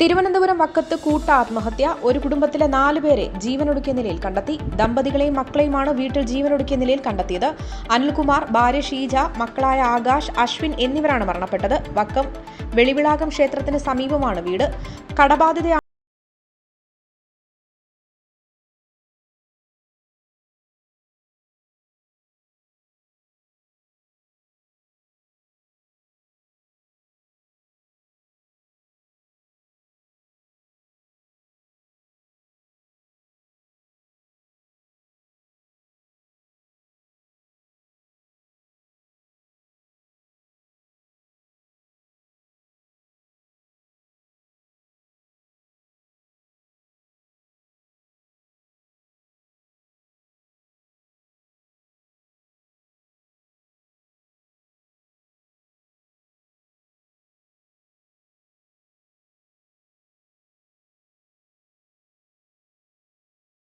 തിരുവനന്തപുരം വക്കത്ത് കൂട്ട ആത്മഹത്യ. ഒരു കുടുംബത്തിലെ നാലുപേരെ ജീവനൊടുക്കിയ നിലയിൽ കണ്ടെത്തി. ദമ്പതികളെയും മക്കളെയുമാണ് വീട്ടിൽ ജീവനൊടുക്കിയ നിലയിൽ കണ്ടെത്തിയത്. അനിൽകുമാർ ഭാര്യ ഷീജ മക്കളായ ആകാശ് അശ്വിൻ എന്നിവരാണ് മരണപ്പെട്ടത്. വക്കം വെളിവിളാകം ക്ഷേത്രത്തിന് സമീപമാണ് വീട്. കടബാധിത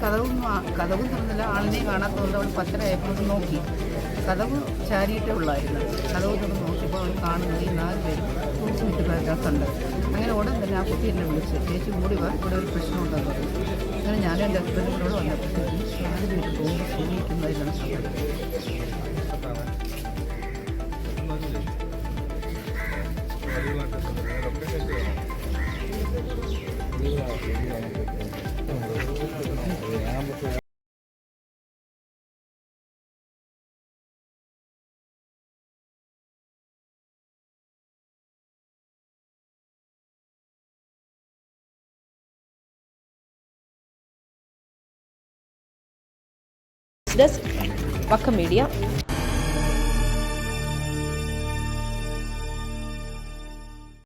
കഥവും കഥവും തുറന്നില്ല ആളിനെ കാണാത്തതുകൊണ്ട് അവൾ പത്തരയായപ്പോൾ നോക്കി. കഥവ് ചാരിയിട്ടേ ഉള്ളായിരുന്നു. കഥവ് തുറന്ന് നോക്കിയപ്പോൾ അവൾ കാണുന്നത് ഈ നാല് പേര് തൂച്ചു നിൽക്കുന്നതിനകത്തുണ്ട് അങ്ങനെ ഉടൻ തന്നെ ആ കുട്ടി എന്നെ വിളിച്ച് ചേച്ചി കൂടി വാ ഇവിടെ ഒരു പ്രശ്നമുണ്ടെന്ന് പറഞ്ഞു. അങ്ങനെ ഞാനും എന്റെ ഹസ്ബൻഡിനോട് വന്നപ്പോഴത്തേക്കും നാല് പേര് പോകുമ്പോൾ സൂചിക്കുന്നതിനാണ് സംഭവം ഡെസ്ക് വക്കം മീഡിയ